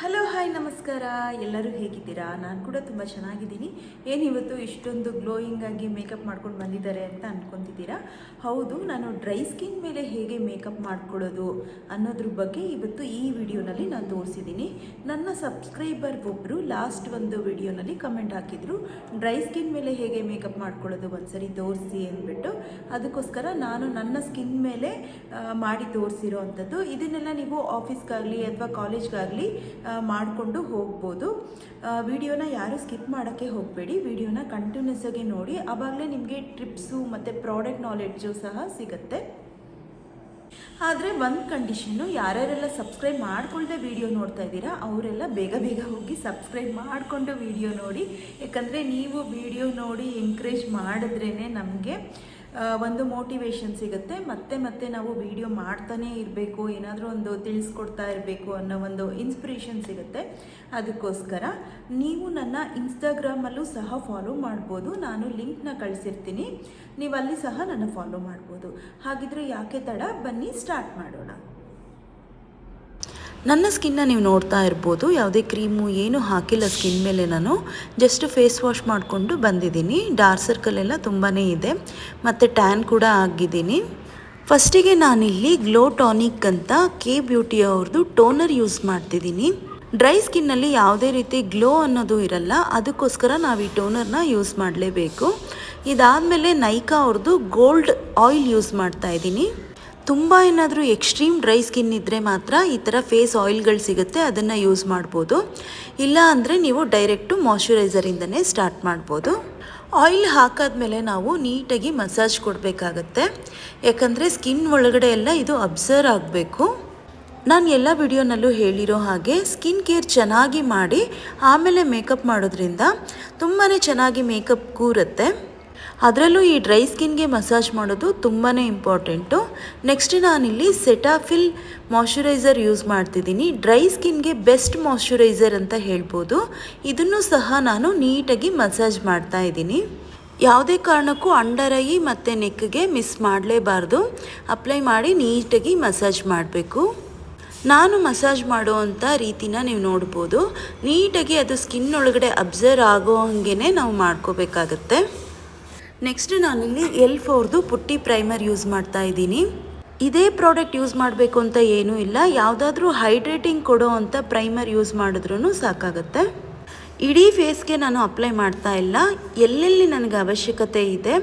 Hello, hi, ನಮಸ್ಕಾರ. ಎಲ್ಲರೂ ಹೇಗಿದ್ದೀರಾ? ನಾನು ಕೂಡ ತುಂಬ ಚೆನ್ನಾಗಿದ್ದೀನಿ. ಇವತ್ತು ಇಷ್ಟೊಂದು ಗ್ಲೋಯಿಂಗ್ ಆಗಿ ಮೇಕಪ್ ಮಾಡ್ಕೊಂಡು ಬಂದಿದ್ದಾರೆ ಅಂತ ಅನ್ಕೊಂತಿದ್ದೀರಾ? ಹೌದು, ನಾನು ಡ್ರೈ ಸ್ಕಿನ್ ಮೇಲೆ ಹೇಗೆ ಮೇಕಪ್ ಮಾಡ್ಕೊಳ್ಳೋದು ಅನ್ನೋದ್ರ ಬಗ್ಗೆ ಇವತ್ತು ಈ ವಿಡಿಯೋನಲ್ಲಿ ನಾನು ತೋರಿಸಿದ್ದೀನಿ. ನನ್ನ ಸಬ್ಸ್ಕ್ರೈಬರ್ ಒಬ್ಬರು ಲಾಸ್ಟ್ ಒಂದು ವಿಡಿಯೋನಲ್ಲಿ ಕಮೆಂಟ್ ಹಾಕಿದ್ರು ಡ್ರೈ ಸ್ಕಿನ್ ಮೇಲೆ ಹೇಗೆ ಮೇಕಪ್ ಮಾಡ್ಕೊಳ್ಳೋದು ಒಂದ್ಸರಿ ತೋರಿಸಿ ಅಂದ್ಬಿಟ್ಟು. ಅದಕ್ಕೋಸ್ಕರ ನಾನು ನನ್ನ ಸ್ಕಿನ್ ಮೇಲೆ ಮಾಡಿ ತೋರಿಸಿರೋ ಅಂಥದ್ದು. ಇದನ್ನೆಲ್ಲ ನೀವು ಆಫೀಸ್ಗಾಗಲಿ ಅಥವಾ ಕಾಲೇಜ್ಗಾಗಲಿ ಮಾಡಿಕೊಂಡು ಹೋಗ್ಬೋದು. ವಿಡಿಯೋನ ಯಾರು ಸ್ಕಿಪ್ ಮಾಡೋಕ್ಕೆ ಹೋಗಬೇಡಿ. ವಿಡಿಯೋನ ಕಂಟಿನ್ಯೂಸ್ ಆಗಿ ನೋಡಿ. ಆವಾಗಲೇ ನಿಮಗೆ ಟ್ರಿಪ್ಸು ಮತ್ತು ಪ್ರಾಡಕ್ಟ್ ನಾಲೆಡ್ಜು ಸಹ ಸಿಗುತ್ತೆ. ಆದರೆ ಒಂದು ಕಂಡೀಷನ್ನು ಯಾರ್ಯಾರೆಲ್ಲ ಸಬ್ಸ್ಕ್ರೈಬ್ ಮಾಡ್ಕೊಳ್ಳದೆ ವಿಡಿಯೋ ನೋಡ್ತಾ ಇದ್ದೀರಾ, ಅವರೆಲ್ಲ ಬೇಗ ಬೇಗ ಹೋಗಿ ಸಬ್ಸ್ಕ್ರೈಬ್ ಮಾಡಿಕೊಂಡು ವಿಡಿಯೋ ನೋಡಿ. ಯಾಕಂದರೆ ನೀವು ವಿಡಿಯೋ ನೋಡಿ ಎಂಕರೇಜ್ ಮಾಡಿದ್ರೇ ನಮಗೆ ಒಂದು ಮೋಟಿವೇಶನ್ ಸಿಗುತ್ತೆ. ಮತ್ತೆ ಮತ್ತೆ ನಾವು ವಿಡಿಯೋ ಮಾಡ್ತಾನೇ ಇರಬೇಕು, ಏನಾದರೂ ಒಂದು ತಿಳಿಸ್ಕೊಡ್ತಾ ಇರಬೇಕು ಅನ್ನೋ ಒಂದು ಇನ್ಸ್ಪಿರೇಷನ್ ಸಿಗುತ್ತೆ. ಅದಕ್ಕೋಸ್ಕರ ನೀವು ನನ್ನ ಇನ್ಸ್ಟಾಗ್ರಾಮಲ್ಲೂ ಸಹ ಫಾಲೋ ಮಾಡ್ಬೋದು. ನಾನು ಲಿಂಕ್ನ ಕಳಿಸಿರ್ತೀನಿ. ನೀವು ಅಲ್ಲಿ ಸಹ ನನ್ನ ಫಾಲೋ ಮಾಡ್ಬೋದು. ಹಾಗಿದ್ರೆ ಯಾಕೆ ತಡ? ಬನ್ನಿ ಸ್ಟಾರ್ಟ್ ಮಾಡೋಣ. ನನ್ನ ಸ್ಕಿನ್ನ ನೀವು ನೋಡ್ತಾ ಇರ್ಬೋದು. ಯಾವುದೇ ಕ್ರೀಮು ಏನು ಹಾಕಿಲ್ಲ ಸ್ಕಿನ್ ಮೇಲೆ ನಾನು. ಜಸ್ಟ್ ಫೇಸ್ ವಾಶ್ ಮಾಡಿಕೊಂಡು ಬಂದಿದ್ದೀನಿ. ಡಾರ್ಕ್ ಸರ್ಕಲ್ ಎಲ್ಲ ತುಂಬಾ ಇದೆ. ಮತ್ತು ಟ್ಯಾನ್ ಕೂಡ ಆಗಿದ್ದೀನಿ ಫಸ್ಟಿಗೆ ನಾನಿಲ್ಲಿ ಗ್ಲೋ ಟಾನಿಕ್ ಅಂತ ಕೆ ಬ್ಯೂಟಿ ಅವ್ರದ್ದು ಟೋನರ್ ಯೂಸ್ ಮಾಡ್ತಿದ್ದೀನಿ. ಡ್ರೈ ಸ್ಕಿನ್ನಲ್ಲಿ ಯಾವುದೇ ರೀತಿ ಗ್ಲೋ ಅನ್ನೋದು ಇರಲ್ಲ. ಅದಕ್ಕೋಸ್ಕರ ನಾವು ಈ ಟೋನರ್ನ ಯೂಸ್ ಮಾಡಲೇಬೇಕು. ಇದಾದಮೇಲೆ ನೈಕಾ ಅವ್ರದ್ದು ಗೋಲ್ಡ್ ಆಯಿಲ್ ಯೂಸ್ ಮಾಡ್ತಾ ಇದ್ದೀನಿ. ತುಂಬ ಏನಾದರೂ ಎಕ್ಸ್ಟ್ರೀಮ್ ಡ್ರೈ ಸ್ಕಿನ್ ಇದ್ದರೆ ಮಾತ್ರ ಈ ಥರ ಫೇಸ್ ಆಯಿಲ್ಗಳು ಸಿಗುತ್ತೆ, ಅದನ್ನು ಯೂಸ್ ಮಾಡ್ಬೋದು. ಇಲ್ಲ ಅಂದರೆ ನೀವು ಡೈರೆಕ್ಟು ಮಾಯ್ಶ್ಚರೈಸರಿಂದನೇ ಸ್ಟಾರ್ಟ್ ಮಾಡ್ಬೋದು. ಆಯಿಲ್ ಹಾಕಾದ್ಮೇಲೆ ನಾವು ನೀಟಾಗಿ ಮಸಾಜ್ ಕೊಡಬೇಕಾಗತ್ತೆ. ಯಾಕಂದರೆ ಸ್ಕಿನ್ ಒಳಗಡೆ ಎಲ್ಲ ಇದು ಅಬ್ಸರ್ವ್ ಆಗಬೇಕು. ನಾನು ಎಲ್ಲ ವಿಡಿಯೋನಲ್ಲೂ ಹೇಳಿರೋ ಹಾಗೆ ಸ್ಕಿನ್ ಕೇರ್ ಚೆನ್ನಾಗಿ ಮಾಡಿ, ಆಮೇಲೆ ಮೇಕಪ್ ಮಾಡೋದ್ರಿಂದ ತುಂಬಾ ಚೆನ್ನಾಗಿ ಮೇಕಪ್ ಕೂರುತ್ತೆ. ಅದರಲ್ಲೂ ಈ ಡ್ರೈ ಸ್ಕಿನ್ಗೆ ಮಸಾಜ್ ಮಾಡೋದು ತುಂಬಾ ಇಂಪಾರ್ಟೆಂಟು. ನೆಕ್ಸ್ಟ್ ನಾನಿಲ್ಲಿ ಸೆಟಾಫಿಲ್ ಮಾಯ್ಶ್ಚರೈಸರ್ ಯೂಸ್ ಮಾಡ್ತಿದ್ದೀನಿ. ಡ್ರೈ ಸ್ಕಿನ್ಗೆ ಬೆಸ್ಟ್ ಮಾಯ್ಶ್ಚರೈಸರ್ ಅಂತ ಹೇಳ್ಬೋದು. ಇದನ್ನು ಸಹ ನಾನು ನೀಟಾಗಿ ಮಸಾಜ್ ಮಾಡ್ತಾ ಇದ್ದೀನಿ. ಯಾವುದೇ ಕಾರಣಕ್ಕೂ ಅಂಡರ್ ಐ ಮತ್ತು ನೆಕ್ಗೆ ಮಿಸ್ ಮಾಡಲೇಬಾರ್ದು. ಅಪ್ಲೈ ಮಾಡಿ ನೀಟಾಗಿ ಮಸಾಜ್ ಮಾಡಬೇಕು. ನಾನು ಮಸಾಜ್ ಮಾಡುವಂಥ ರೀತಿನ ನೀವು ನೋಡ್ಬೋದು. ನೀಟಾಗಿ ಅದು ಸ್ಕಿನ್ ಒಳಗಡೆ ಅಬ್ಸರ್ವ್ ಆಗೋ ಹಾಗೇ ನಾವು ಮಾಡ್ಕೋಬೇಕಾಗತ್ತೆ. ನೆಕ್ಸ್ಟ್ ನಾನಿಲ್ಲಿ ಎಲ್ ಫೋರ್ದು ಪುಟ್ಟಿ ಪ್ರೈಮರ್ ಯೂಸ್ ಮಾಡ್ತಾ ಇದ್ದೀನಿ. ಇದೇ ಪ್ರಾಡಕ್ಟ್ ಯೂಸ್ ಮಾಡಬೇಕು ಅಂತ ಏನೂ ಇಲ್ಲ. ಯಾವುದಾದ್ರೂ ಹೈಡ್ರೇಟಿಂಗ್ ಕೊಡೋ ಅಂಥ ಪ್ರೈಮರ್ ಯೂಸ್ ಮಾಡಿದ್ರೂ ಸಾಕಾಗುತ್ತೆ. ಇಡೀ ಫೇಸ್ಗೆ ನಾನು ಅಪ್ಲೈ ಮಾಡ್ತಾ ಇಲ್ಲ. ಎಲ್ಲೆಲ್ಲಿ ನನಗೆ ಅವಶ್ಯಕತೆ ಇದೆ,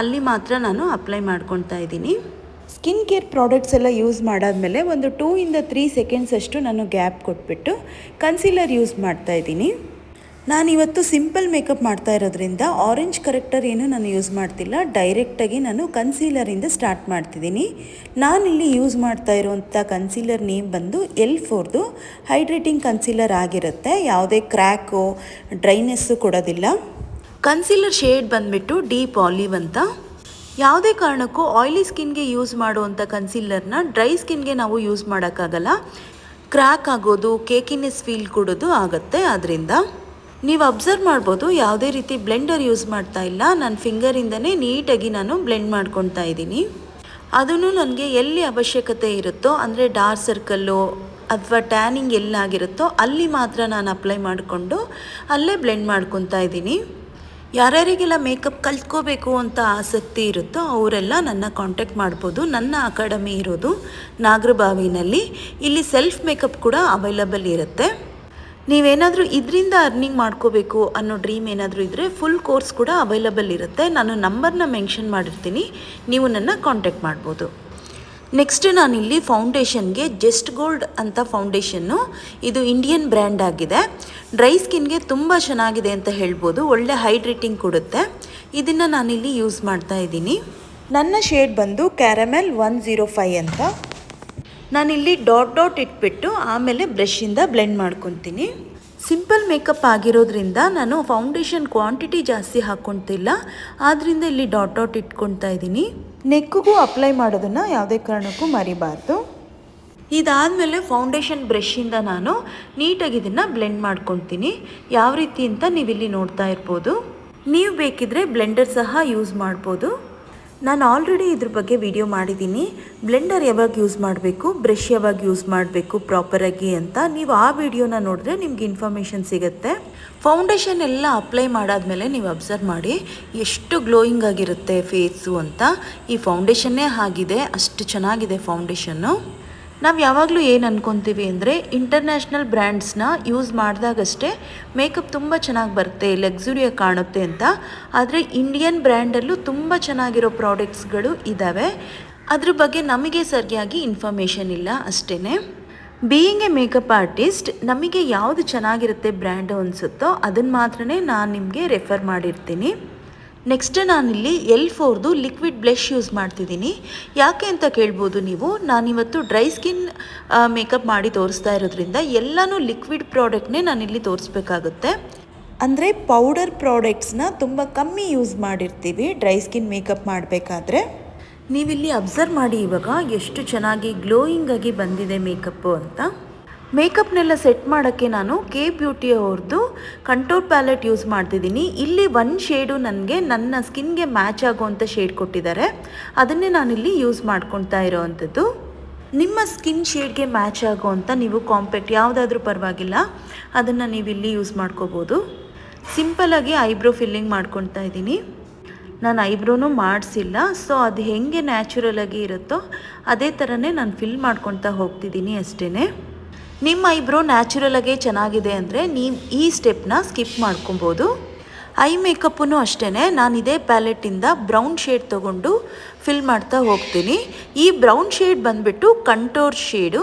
ಅಲ್ಲಿ ಮಾತ್ರ ನಾನು ಅಪ್ಲೈ ಮಾಡ್ಕೊತಾ ಇದ್ದೀನಿ. ಸ್ಕಿನ್ ಕೇರ್ ಪ್ರಾಡಕ್ಟ್ಸ್ ಎಲ್ಲ ಯೂಸ್ ಮಾಡಾದಮೇಲೆ ಒಂದು ಟೂ ಇಂದ ತ್ರೀ ಸೆಕೆಂಡ್ಸ್ ಅಷ್ಟು ನಾನು ಗ್ಯಾಪ್ ಕೊಟ್ಬಿಟ್ಟು ಕನ್ಸೀಲರ್ ಯೂಸ್ ಮಾಡ್ತಾ ಇದ್ದೀನಿ. ನಾನಿವತ್ತು ಸಿಂಪಲ್ ಮೇಕಪ್ ಮಾಡ್ತಾ ಇರೋದ್ರಿಂದ ಆರೆಂಜ್ ಕರೆಕ್ಟರ್ ಏನು ನಾನು ಯೂಸ್ ಮಾಡ್ತಿಲ್ಲ. ಡೈರೆಕ್ಟಾಗಿ ನಾನು ಕನ್ಸೀಲರಿಂದ ಸ್ಟಾರ್ಟ್ ಮಾಡ್ತಿದ್ದೀನಿ. ನಾನಿಲ್ಲಿ ಯೂಸ್ ಮಾಡ್ತಾ ಇರುವಂಥ ಕನ್ಸೀಲರ್ ನೇಮ್ ಬಂದು ಎಲ್ ಫೋರ್ದು ಹೈಡ್ರೇಟಿಂಗ್ ಕನ್ಸೀಲರ್ ಆಗಿರುತ್ತೆ. ಯಾವುದೇ ಕ್ರ್ಯಾಕು ಡ್ರೈನೆಸ್ಸು ಕೊಡೋದಿಲ್ಲ. ಕನ್ಸೀಲರ್ ಶೇಡ್ ಬಂದುಬಿಟ್ಟು ಡೀಪ್ ಆಲಿವ್ ಅಂತ. ಯಾವುದೇ ಕಾರಣಕ್ಕೂ ಆಯಿಲಿ ಸ್ಕಿನ್ಗೆ ಯೂಸ್ ಮಾಡುವಂಥ ಕನ್ಸೀಲರ್ನ ಡ್ರೈ ಸ್ಕಿನ್ಗೆ ನಾವು ಯೂಸ್ ಮಾಡೋಕ್ಕಾಗಲ್ಲ. ಕ್ರ್ಯಾಕ್ ಆಗೋದು ಕೇಕಿನೆಸ್ ಫೀಲ್ ಕೊಡೋದು ಆಗುತ್ತೆ. ಅದರಿಂದ ನೀವು ಅಬ್ಸರ್ವ್ ಮಾಡ್ಬೋದು, ಯಾವುದೇ ರೀತಿ ಬ್ಲೆಂಡರ್ ಯೂಸ್ ಮಾಡ್ತಾ ಇಲ್ಲ. ನನ್ನ ಫಿಂಗರಿಂದನೇ ನೀಟಾಗಿ ನಾನು ಬ್ಲೆಂಡ್ ಮಾಡ್ಕೊತಾ ಇದ್ದೀನಿ. ಅದನ್ನು ನನಗೆ ಎಲ್ಲಿ ಅವಶ್ಯಕತೆ ಇರುತ್ತೋ, ಅಂದರೆ ಡಾರ್ಕ್ ಸರ್ಕಲ್ಲು ಅಥವಾ ಟ್ಯಾನಿಂಗ್ ಎಲ್ಲಾಗಿರುತ್ತೋ, ಅಲ್ಲಿ ಮಾತ್ರ ನಾನು ಅಪ್ಲೈ ಮಾಡಿಕೊಂಡು ಅಲ್ಲೇ ಬ್ಲೆಂಡ್ ಮಾಡ್ಕೊತಾ ಇದ್ದೀನಿ. ಯಾರ್ಯಾರಿಗೆಲ್ಲ ಮೇಕಪ್ ಕಲ್ತ್ಕೋಬೇಕು ಅಂತ ಆಸಕ್ತಿ ಇರುತ್ತೋ, ಅವರೆಲ್ಲ ನನ್ನ ಕಾಂಟ್ಯಾಕ್ಟ್ ಮಾಡ್ಬೋದು. ನನ್ನ ಅಕಾಡೆಮಿ ಇರೋದು ನಾಗರಬಾವಿನಲ್ಲಿ. ಇಲ್ಲಿ ಸೆಲ್ಫ್ ಮೇಕಪ್ ಕೂಡ ಅವೈಲಬಲ್ ಇರುತ್ತೆ. ನೀವೇನಾದರೂ ಇದರಿಂದ ಅರ್ನಿಂಗ್ ಮಾಡ್ಕೋಬೇಕು ಅನ್ನೋ ಡ್ರೀಮ್ ಏನಾದರೂ ಇದ್ದರೆ ಫುಲ್ ಕೋರ್ಸ್ ಕೂಡ ಅವೈಲಬಲ್ ಇರುತ್ತೆ. ನಾನು ನಂಬರ್ನ ಮೆನ್ಷನ್ ಮಾಡಿರ್ತೀನಿ. ನೀವು ನನ್ನ ಕಾಂಟ್ಯಾಕ್ಟ್ ಮಾಡ್ಬೋದು. ನೆಕ್ಸ್ಟ್ ನಾನಿಲ್ಲಿ ಫೌಂಡೇಶನ್ಗೆ ಜೆಸ್ಟ್ ಗೋಲ್ಡ್ ಅಂತ ಫೌಂಡೇಶನ್ನು ಇದು ಇಂಡಿಯನ್ ಬ್ರ್ಯಾಂಡ್ ಆಗಿದೆ. ಡ್ರೈ ಸ್ಕಿನ್ಗೆ ತುಂಬ ಚೆನ್ನಾಗಿದೆ ಅಂತ ಹೇಳ್ಬೋದು. ಒಳ್ಳೆ ಹೈಡ್ರೇಟಿಂಗ್ ಕೊಡುತ್ತೆ. ಇದನ್ನು ನಾನಿಲ್ಲಿ ಯೂಸ್ ಮಾಡ್ತಾ ಇದ್ದೀನಿ. ನನ್ನ ಶೇಡ್ ಬಂದು ಕ್ಯಾರಮೆಲ್ ಒನ್ ಜೀರೋ ಫೈ ಅಂತ. ನಾನಿಲ್ಲಿ ಡಾಟ್ ಡಾಟ್ ಇಟ್ಬಿಟ್ಟು ಆಮೇಲೆ ಬ್ರಷಿಂದ ಬ್ಲೆಂಡ್ ಮಾಡ್ಕೊತೀನಿ. ಸಿಂಪಲ್ ಮೇಕಪ್ ಆಗಿರೋದ್ರಿಂದ ನಾನು ಫೌಂಡೇಶನ್ ಕ್ವಾಂಟಿಟಿ ಜಾಸ್ತಿ ಹಾಕ್ಕೊತಿಲ್ಲ ಆದ್ದರಿಂದ ಇಲ್ಲಿ ಡಾಟ್ ಡಾಟ್ ಇಟ್ಕೊತಾ ಇದ್ದೀನಿ. ನೆಕ್ಕಿಗೂ ಅಪ್ಲೈ ಮಾಡೋದನ್ನು ಯಾವುದೇ ಕಾರಣಕ್ಕೂ ಮರಿಬಾರ್ದು. ಇದಾದಮೇಲೆ ಫೌಂಡೇಶನ್ ಬ್ರಷಿಂದ ನಾನು ನೀಟಾಗಿ ಇದನ್ನು ಬ್ಲೆಂಡ್ ಮಾಡ್ಕೊತೀನಿ ಯಾವ ರೀತಿ ಅಂತ ನೀವಿಲ್ಲಿ ನೋಡ್ತಾ ಇರ್ಬೋದು. ನೀವು ಬೇಕಿದ್ರೆ ಬ್ಲೆಂಡರ್ ಸಹ ಯೂಸ್ ಮಾಡ್ಬೋದು. ನಾನು ಆಲ್ರೆಡಿ ಇದ್ರ ಬಗ್ಗೆ ವಿಡಿಯೋ ಮಾಡಿದ್ದೀನಿ. ಬ್ಲೆಂಡರ್ ಯಾವಾಗ ಯೂಸ್ ಮಾಡಬೇಕು ಬ್ರಷ್ ಯಾವಾಗ ಯೂಸ್ ಮಾಡಬೇಕು ಪ್ರಾಪರಾಗಿ ಅಂತ ನೀವು ಆ ವಿಡಿಯೋನ ನೋಡಿದ್ರೆ ನಿಮ್ಗೆ ಇನ್ಫಾರ್ಮೇಷನ್ ಸಿಗುತ್ತೆ. ಫೌಂಡೇಶನ್ ಎಲ್ಲ ಅಪ್ಲೈ ಮಾಡಾದ್ಮೇಲೆ ನೀವು ಅಬ್ಸರ್ವ್ ಮಾಡಿ ಎಷ್ಟು ಗ್ಲೋಯಿಂಗ್ ಆಗಿರುತ್ತೆ ಫೇಸು ಅಂತ. ಈ ಫೌಂಡೇಶನ್ನೇ ಆಗಿದೆ, ಅಷ್ಟು ಚೆನ್ನಾಗಿದೆ ಫೌಂಡೇಶನ್ನು ನಾವು ಯಾವಾಗಲೂ ಏನು ಅಂದ್ಕೊತೀವಿ ಅಂದರೆ ಇಂಟರ್ನ್ಯಾಷನಲ್ ಬ್ರ್ಯಾಂಡ್ಸ್ನ ಯೂಸ್ ಮಾಡಿದಾಗಷ್ಟೇ ಮೇಕಪ್ ತುಂಬ ಚೆನ್ನಾಗಿ ಬರುತ್ತೆ ಲಕ್ಸುರಿಯಾಗಿ ಕಾಣುತ್ತೆ ಅಂತ. ಆದರೆ ಇಂಡಿಯನ್ ಬ್ರ್ಯಾಂಡಲ್ಲೂ ತುಂಬ ಚೆನ್ನಾಗಿರೋ ಪ್ರಾಡಕ್ಟ್ಸ್ಗಳು ಇದ್ದಾವೆ ಅದ್ರ ಬಗ್ಗೆ ನಮಗೆ ಸರಿಯಾಗಿ ಇನ್ಫಾರ್ಮೇಷನ್ ಇಲ್ಲ ಅಷ್ಟೇ ಬೀಯಿಂಗ್ ಎ ಮೇಕಪ್ ಆರ್ಟಿಸ್ಟ್ ನಮಗೆ ಯಾವುದು ಚೆನ್ನಾಗಿರುತ್ತೆ ಬ್ರ್ಯಾಂಡು ಅನಿಸುತ್ತೋ ಅದನ್ನು ಮಾತ್ರನೇ ನಾನು ನಿಮಗೆ ರೆಫರ್ ಮಾಡಿರ್ತೀನಿ. ನೆಕ್ಸ್ಟ್ ನಾನಿಲ್ಲಿ ಎಲ್ ಫೋರ್ದು ಲಿಕ್ವಿಡ್ ಬ್ಲಷ್ ಯೂಸ್ ಮಾಡ್ತಿದ್ದೀನಿ. ಯಾಕೆ ಅಂತ ಕೇಳ್ಬೋದು ನೀವು? ನಾನಿವತ್ತು ಡ್ರೈ ಸ್ಕಿನ್ ಮೇಕಪ್ ಮಾಡಿ ತೋರಿಸ್ತಾ ಇರೋದ್ರಿಂದ ಎಲ್ಲನೂ ಲಿಕ್ವಿಡ್ ಪ್ರಾಡಕ್ಟ್ನೇ ನಾನಿಲ್ಲಿ ತೋರಿಸ್ಬೇಕಾಗುತ್ತೆ. ಅಂದರೆ ಪೌಡರ್ ಪ್ರಾಡಕ್ಟ್ಸ್ನ ತುಂಬ ಕಮ್ಮಿ ಯೂಸ್ ಮಾಡಿರ್ತೀವಿ ಡ್ರೈ ಸ್ಕಿನ್ ಮೇಕಪ್ ಮಾಡಬೇಕಾದ್ರೆ. ನೀವಿಲ್ಲಿ ಅಬ್ಸರ್ವ್ ಮಾಡಿ ಇವಾಗ ಎಷ್ಟು ಚೆನ್ನಾಗಿ ಗ್ಲೋಯಿಂಗ್ ಆಗಿ ಬಂದಿದೆ ಮೇಕಪ್ಪು ಅಂತ. ಮೇಕಪ್ನೆಲ್ಲ ಸೆಟ್ ಮಾಡೋಕ್ಕೆ ನಾನು ಕೆ ಬ್ಯೂಟಿ ಅವ್ರದ್ದು ಕಂಟೋರ್ ಪ್ಯಾಲೆಟ್ ಯೂಸ್ ಮಾಡ್ತಿದ್ದೀನಿ. ಇಲ್ಲಿ ಒನ್ ಶೇಡು ನನಗೆ ನನ್ನ ಸ್ಕಿನ್ಗೆ ಮ್ಯಾಚ್ ಆಗುವಂಥ ಶೇಡ್ ಕೊಟ್ಟಿದ್ದಾರೆ. ಅದನ್ನೇ ನಾನಿಲ್ಲಿ ಯೂಸ್ ಮಾಡ್ಕೊತಾ ಇರೋವಂಥದ್ದು. ನಿಮ್ಮ ಸ್ಕಿನ್ ಶೇಡ್ಗೆ ಮ್ಯಾಚ್ ಆಗೋವಂಥ ನೀವು ಕಾಂಪ್ಯಾಕ್ಟ್ ಯಾವುದಾದ್ರೂ ಪರವಾಗಿಲ್ಲ. ಅದನ್ನು ನೀವು ಇಲ್ಲಿ ಯೂಸ್ ಮಾಡ್ಕೋಬೋದು. ಸಿಂಪಲಾಗಿ ಐಬ್ರೋ ಫಿಲ್ಲಿಂಗ್ ಮಾಡ್ಕೊತಾ ಇದ್ದೀನಿ. ನಾನು ಐಬ್ರೋನೂ ಮಾಡಿಸಿಲ್ಲ. ಸೊ ಅದು ಹೆಂಗೆ ನ್ಯಾಚುರಲ್ ಆಗಿ ಇರುತ್ತೋ ಅದೇ ಥರನೇ ನಾನು ಫಿಲ್ ಮಾಡ್ಕೊತಾ ಹೋಗ್ತಿದ್ದೀನಿ ಅಷ್ಟೇ ನಿಮ್ಮ ಐಬ್ರೋ ಆಗೇ ಚೆನ್ನಾಗಿದೆ ಅಂದರೆ ನೀವು ಈ ಸ್ಟೆಪ್ನ ಸ್ಕಿಪ್ ಮಾಡ್ಕೊಬೋದು. ಐ ಮೇಕಪ್ಪೂ ಅಷ್ಟೇ ನಾನು ಇದೇ ಪ್ಯಾಲೆಟಿಂದ ಬ್ರೌನ್ ಶೇಡ್ ತೊಗೊಂಡು ಫಿಲ್ ಮಾಡ್ತಾ ಹೋಗ್ತೀನಿ. ಈ ಬ್ರೌನ್ ಶೇಡ್ ಬಂದುಬಿಟ್ಟು ಕಂಟೋರ್ ಶೇಡು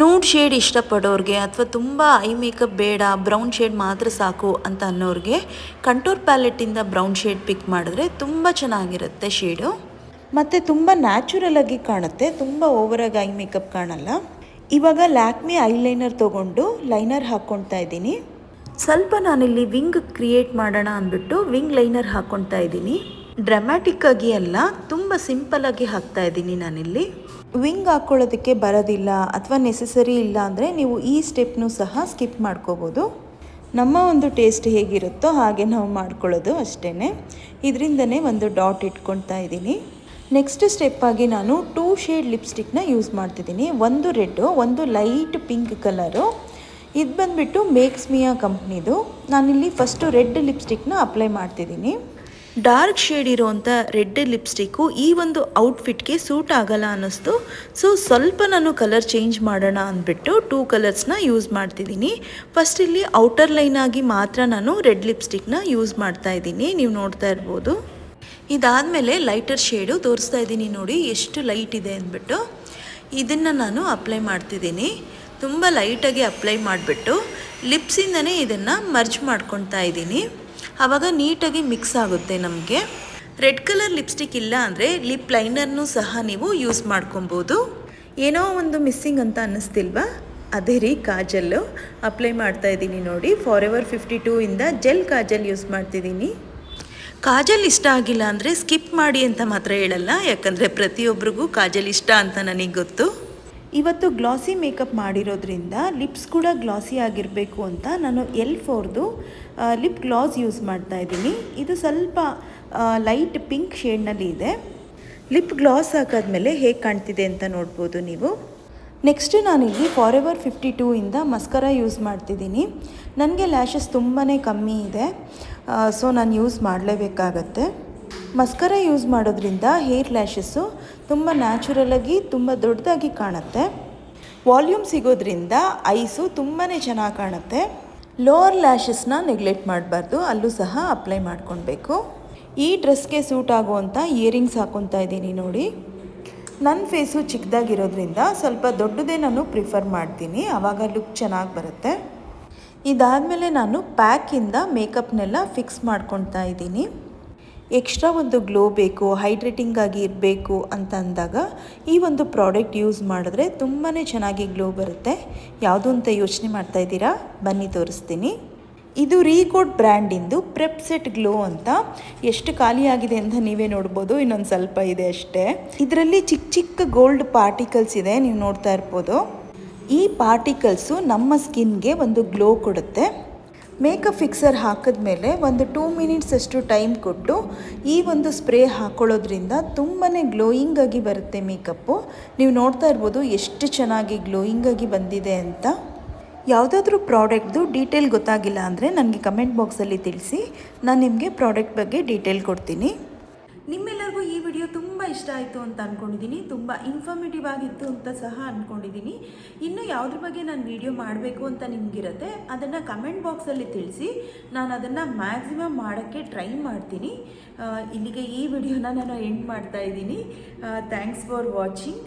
ನೂಡ್ ಶೇಡ್ ಇಷ್ಟಪಡೋರಿಗೆ ಅಥವಾ ತುಂಬ ಐ ಮೇಕಪ್ ಬೇಡ ಬ್ರೌನ್ ಶೇಡ್ ಮಾತ್ರ ಸಾಕು ಅಂತ ಅನ್ನೋರಿಗೆ ಕಂಟೋರ್ ಪ್ಯಾಲೆಟಿಂದ ಬ್ರೌನ್ ಶೇಡ್ ಪಿಕ್ ಮಾಡಿದ್ರೆ ತುಂಬ ಚೆನ್ನಾಗಿರುತ್ತೆ ಶೇಡು ಮತ್ತು ತುಂಬ ನ್ಯಾಚುರಲ್ ಆಗಿ ಕಾಣುತ್ತೆ, ತುಂಬ ಓವರಾಗಿ ಐ ಮೇಕಪ್ ಕಾಣಲ್ಲ. ಇವಾಗ ಲ್ಯಾಕ್ಮಿ ಐಲೈನರ್ ತೊಗೊಂಡು ಲೈನರ್ ಹಾಕ್ಕೊಳ್ತಾ ಇದ್ದೀನಿ. ಸ್ವಲ್ಪ ನಾನಿಲ್ಲಿ ವಿಂಗ್ ಕ್ರಿಯೇಟ್ ಮಾಡೋಣ ಅಂದ್ಬಿಟ್ಟು ವಿಂಗ್ ಲೈನರ್ ಹಾಕ್ಕೊಳ್ತಾ ಇದ್ದೀನಿ. ಡ್ರಾಮ್ಯಾಟಿಕ್ ಆಗಿ ಅಲ್ಲ, ತುಂಬ ಆಗಿ ಹಾಕ್ತಾ ಇದ್ದೀನಿ ನಾನಿಲ್ಲಿ. ವಿಂಗ್ ಹಾಕ್ಕೊಳ್ಳೋದಕ್ಕೆ ಬರೋದಿಲ್ಲ ಅಥವಾ ನೆಸೆಸರಿ ಇಲ್ಲ ಅಂದರೆ ನೀವು ಈ ಸ್ಟೆಪ್ನೂ ಸಹ ಸ್ಕಿಪ್ ಮಾಡ್ಕೋಬೋದು. ನಮ್ಮ ಒಂದು ಟೇಸ್ಟ್ ಹೇಗಿರುತ್ತೋ ಹಾಗೆ ನಾವು ಮಾಡ್ಕೊಳ್ಳೋದು ಅಷ್ಟೇ ಇದರಿಂದನೇ ಒಂದು ಡಾಟ್ ಇಟ್ಕೊಳ್ತಾ ಇದ್ದೀನಿ. ನೆಕ್ಸ್ಟ್ ಸ್ಟೆಪ್ ಆಗಿ ನಾನು ಟೂ ಶೇಡ್ ಲಿಪ್ಸ್ಟಿಕ್ನ ಯೂಸ್ ಮಾಡ್ತಿದ್ದೀನಿ. ಒಂದು ರೆಡ್ಡು ಒಂದು ಲೈಟ್ ಪಿಂಕ್ ಕಲರು ಇದು ಬಂದುಬಿಟ್ಟು ಮೇಕ್ಸ್ ಮಿಯಾ ಕಂಪ್ನಿದು ನಾನಿಲ್ಲಿ ಫಸ್ಟು ರೆಡ್ ಲಿಪ್ಸ್ಟಿಕ್ನ ಅಪ್ಲೈ ಮಾಡ್ತಿದ್ದೀನಿ. ಡಾರ್ಕ್ ಶೇಡ್ ಇರೋವಂಥ ರೆಡ್ ಲಿಪ್ಸ್ಟಿಕ್ಕು ಈ ಒಂದು ಔಟ್ಫಿಟ್ಗೆ ಸೂಟ್ ಆಗಲ್ಲ ಅನ್ನಿಸ್ತು. ಸೊ ಸ್ವಲ್ಪ ನಾನು ಕಲರ್ ಚೇಂಜ್ ಮಾಡೋಣ ಅಂದ್ಬಿಟ್ಟು ಟೂ ಕಲರ್ಸ್ನ ಯೂಸ್ ಮಾಡ್ತಿದ್ದೀನಿ. ಫಸ್ಟ್ ಇಲ್ಲಿ ಔಟರ್ ಲೈನ್ ಆಗಿ ಮಾತ್ರ ನಾನು ರೆಡ್ ಲಿಪ್ಸ್ಟಿಕ್ನ ಯೂಸ್ ಮಾಡ್ತಾ ಇದ್ದೀನಿ. ನೀವು ನೋಡ್ತಾ ಇರ್ಬೋದು. ಇದಾದಮೇಲೆ ಲೈಟರ್ ಶೇಡು ತೋರಿಸ್ತಾ ಇದ್ದೀನಿ ನೋಡಿ, ಎಷ್ಟು ಲೈಟ್ ಇದೆ ಅಂದ್ಬಿಟ್ಟು. ಇದನ್ನು ನಾನು ಅಪ್ಲೈ ಮಾಡ್ತಿದ್ದೀನಿ. ತುಂಬ ಲೈಟಾಗಿ ಅಪ್ಲೈ ಮಾಡಿಬಿಟ್ಟು ಲಿಪ್ಸಿಂದನೇ ಇದನ್ನು ಮರ್ಜ್ ಮಾಡ್ಕೊತಾ ಇದ್ದೀನಿ. ಆವಾಗ ನೀಟಾಗಿ ಮಿಕ್ಸ್ ಆಗುತ್ತೆ ನಮಗೆ. ರೆಡ್ ಕಲರ್ ಲಿಪ್ಸ್ಟಿಕ್ ಇಲ್ಲ ಅಂದರೆ ಲಿಪ್ ಲೈನರ್ನು ಸಹ ನೀವು ಯೂಸ್ ಮಾಡ್ಕೊಬೋದು. ಏನೋ ಒಂದು ಮಿಸ್ಸಿಂಗ್ ಅಂತ ಅನ್ನಿಸ್ತಿಲ್ವಾ? ಅದೇ ರೀ ಕಾಜಲ್ಲು. ಅಪ್ಲೈ ಮಾಡ್ತಾ ಇದ್ದೀನಿ ನೋಡಿ ಫಾರ್ ಎವರ್ ಫಿಫ್ಟಿ ಟೂ ಇಂದ ಜೆಲ್ ಕಾಜಲ್ ಯೂಸ್ ಮಾಡ್ತಿದ್ದೀನಿ. ಕಾಜಲ್ ಇಷ್ಟ ಆಗಿಲ್ಲ ಅಂದರೆ ಸ್ಕಿಪ್ ಮಾಡಿ ಅಂತ ಮಾತ್ರ ಹೇಳಲ್ಲ. ಯಾಕಂದರೆ ಪ್ರತಿಯೊಬ್ಬರಿಗೂ ಕಾಜಲ್ ಇಷ್ಟ ಅಂತ ನನಗೆ ಗೊತ್ತು. ಇವತ್ತು ಗ್ಲಾಸಿ ಮೇಕಪ್ ಮಾಡಿರೋದ್ರಿಂದ ಲಿಪ್ಸ್ ಕೂಡ ಗ್ಲಾಸಿ ಆಗಿರಬೇಕು ಅಂತ ನಾನು ಎಲ್ ಫೋರ್ದು ಲಿಪ್ ಗ್ಲಾಸ್ ಯೂಸ್ ಮಾಡ್ತಾ ಇದ್ದೀನಿ. ಇದು ಸ್ವಲ್ಪ ಲೈಟ್ ಪಿಂಕ್ ಶೇಡ್ನಲ್ಲಿ ಇದೆ. ಲಿಪ್ ಗ್ಲಾಸ್ ಹಾಕಾದ್ಮೇಲೆ ಹೇಗೆ ಕಾಣ್ತಿದೆ ಅಂತ ನೋಡ್ಬೋದು ನೀವು. ನೆಕ್ಸ್ಟ್ ನಾನಿಲ್ಲಿ ಫಾರ್ ಎವರ್ ಫಿಫ್ಟಿ ಟೂ ಇಂದ ಮಸ್ಕರ ಯೂಸ್ ಮಾಡ್ತಿದ್ದೀನಿ. ನನಗೆ ಲ್ಯಾಶಸ್ ತುಂಬಾ ಕಮ್ಮಿ ಇದೆ. ಸೊ ನಾನು ಯೂಸ್ ಮಾಡಲೇಬೇಕಾಗತ್ತೆ. ಮಸ್ಕರ ಯೂಸ್ ಮಾಡೋದ್ರಿಂದ ಹೇರ್ ಲ್ಯಾಶಸ್ಸು ತುಂಬ ನ್ಯಾಚುರಲಾಗಿ ತುಂಬ ದೊಡ್ಡದಾಗಿ ಕಾಣುತ್ತೆ. ವಾಲ್ಯೂಮ್ ಸಿಗೋದ್ರಿಂದ ಐಸು ತುಂಬಾ ಚೆನ್ನಾಗಿ ಕಾಣುತ್ತೆ. ಲೋವರ್ ಲ್ಯಾಶಸ್ನ ನೆಗ್ಲೆಕ್ಟ್ ಮಾಡಬಾರ್ದು, ಅಲ್ಲೂ ಸಹ ಅಪ್ಲೈ ಮಾಡ್ಕೊಳ್ಬೇಕು. ಈ ಡ್ರೆಸ್ಗೆ ಸೂಟ್ ಆಗುವಂಥ ಇಯರಿಂಗ್ಸ್ ಹಾಕ್ಕೊತಾ ಇದ್ದೀನಿ ನೋಡಿ. ನನ್ನ ಫೇಸು ಚಿಕ್ಕದಾಗಿರೋದ್ರಿಂದ ಸ್ವಲ್ಪ ದೊಡ್ಡದೇ ನಾನು ಪ್ರಿಫರ್ ಮಾಡ್ತೀನಿ ಆವಾಗ ಲುಕ್ ಚೆನ್ನಾಗಿ ಬರುತ್ತೆ. ಇದಾದಮೇಲೆ ನಾನು ಪ್ಯಾಕಿಂದ ಮೇಕಪ್ನೆಲ್ಲ ಫಿಕ್ಸ್ ಮಾಡ್ಕೊತಾ ಇದ್ದೀನಿ. ಎಕ್ಸ್ಟ್ರಾ ಒಂದು ಗ್ಲೋ ಬೇಕು ಹೈಡ್ರೇಟಿಂಗ್ ಆಗಿ ಇರಬೇಕು ಅಂತ ಅಂದಾಗ ಈ ಒಂದು ಪ್ರಾಡಕ್ಟ್ ಯೂಸ್ ಮಾಡಿದ್ರೆ ತುಂಬಾ ಚೆನ್ನಾಗಿ ಗ್ಲೋ ಬರುತ್ತೆ. ಯಾವುದು ಅಂತ ಯೋಚನೆ ಮಾಡ್ತಾ ಇದ್ದೀರಾ? ಬನ್ನಿ ತೋರಿಸ್ತೀನಿ. ಇದು ರೀಕೋಡ್ ಬ್ರ್ಯಾಂಡಿಂದು ಪ್ರೆಪ್ ಸೆಟ್ ಗ್ಲೋ ಅಂತ. ಎಷ್ಟು ಖಾಲಿಯಾಗಿದೆ ಅಂತ ನೀವೇ ನೋಡ್ಬೋದು, ಇನ್ನೊಂದು ಸ್ವಲ್ಪ ಇದೆ ಅಷ್ಟೇ. ಇದರಲ್ಲಿ ಚಿಕ್ಕ ಚಿಕ್ಕ ಗೋಲ್ಡ್ ಪಾರ್ಟಿಕಲ್ಸ್ ಇದೆ, ನೀವು ನೋಡ್ತಾ ಇರ್ಬೋದು. ಈ ಪಾರ್ಟಿಕಲ್ಸು ನಮ್ಮ ಸ್ಕಿನ್ಗೆ ಒಂದು ಗ್ಲೋ ಕೊಡುತ್ತೆ. ಮೇಕಪ್ ಫಿಕ್ಸರ್ ಹಾಕಿದ್ಮೇಲೆ ಒಂದು ಟೂ ಮಿನಿಟ್ಸ್ ಅಷ್ಟು ಟೈಮ್ ಕೊಟ್ಟು ಈ ಒಂದು ಸ್ಪ್ರೇ ಹಾಕ್ಕೊಳ್ಳೋದ್ರಿಂದ ತುಂಬಾ ಗ್ಲೋಯಿಂಗ್ ಆಗಿ ಬರುತ್ತೆ ಮೇಕಪ್ಪು ನೀವು ನೋಡ್ತಾ ಇರ್ಬೋದು ಎಷ್ಟು ಚೆನ್ನಾಗಿ ಗ್ಲೋಯಿಂಗ್ ಆಗಿ ಬಂದಿದೆ ಅಂತ. ಯಾವುದಾದ್ರೂ ಪ್ರಾಡಕ್ಟ್ದು ಡೀಟೇಲ್ ಗೊತ್ತಾಗಿಲ್ಲ ಅಂದರೆ ನನಗೆ ಕಮೆಂಟ್ ಬಾಕ್ಸಲ್ಲಿ ತಿಳಿಸಿ. ನಾನು ನಿಮಗೆ ಪ್ರಾಡಕ್ಟ್ ಬಗ್ಗೆ ಡೀಟೇಲ್ ಕೊಡ್ತೀನಿ. ನಿಮ್ಮೆಲ್ಲರಿಗೂ ಈ ವಿಡಿಯೋ ತುಂಬ ಇಷ್ಟ ಆಯಿತು ಅಂತ ಅಂದ್ಕೊಂಡಿದ್ದೀನಿ ತುಂಬ ಇನ್ಫಾರ್ಮೇಟಿವ್ ಆಗಿತ್ತು ಅಂತ ಸಹ ಅಂದ್ಕೊಂಡಿದ್ದೀನಿ ಇನ್ನು ಯಾವುದ್ರ ಬಗ್ಗೆ ನಾನು ವಿಡಿಯೋ ಮಾಡಬೇಕು ಅಂತ ನಿಮಗಿರತ್ತೆ, ಅದನ್ನು ಕಮೆಂಟ್ ಬಾಕ್ಸಲ್ಲಿ ತಿಳಿಸಿ, ನಾನು ಅದನ್ನು ಮ್ಯಾಕ್ಸಿಮಮ್ ಮಾಡೋಕ್ಕೆ ಟ್ರೈ ಮಾಡ್ತೀನಿ. ಇಲ್ಲಿಗೆ ಈ ವಿಡಿಯೋನ ನಾನು ಎಂಡ್ ಮಾಡ್ತಾ ಇದ್ದೀನಿ. Thanks for watching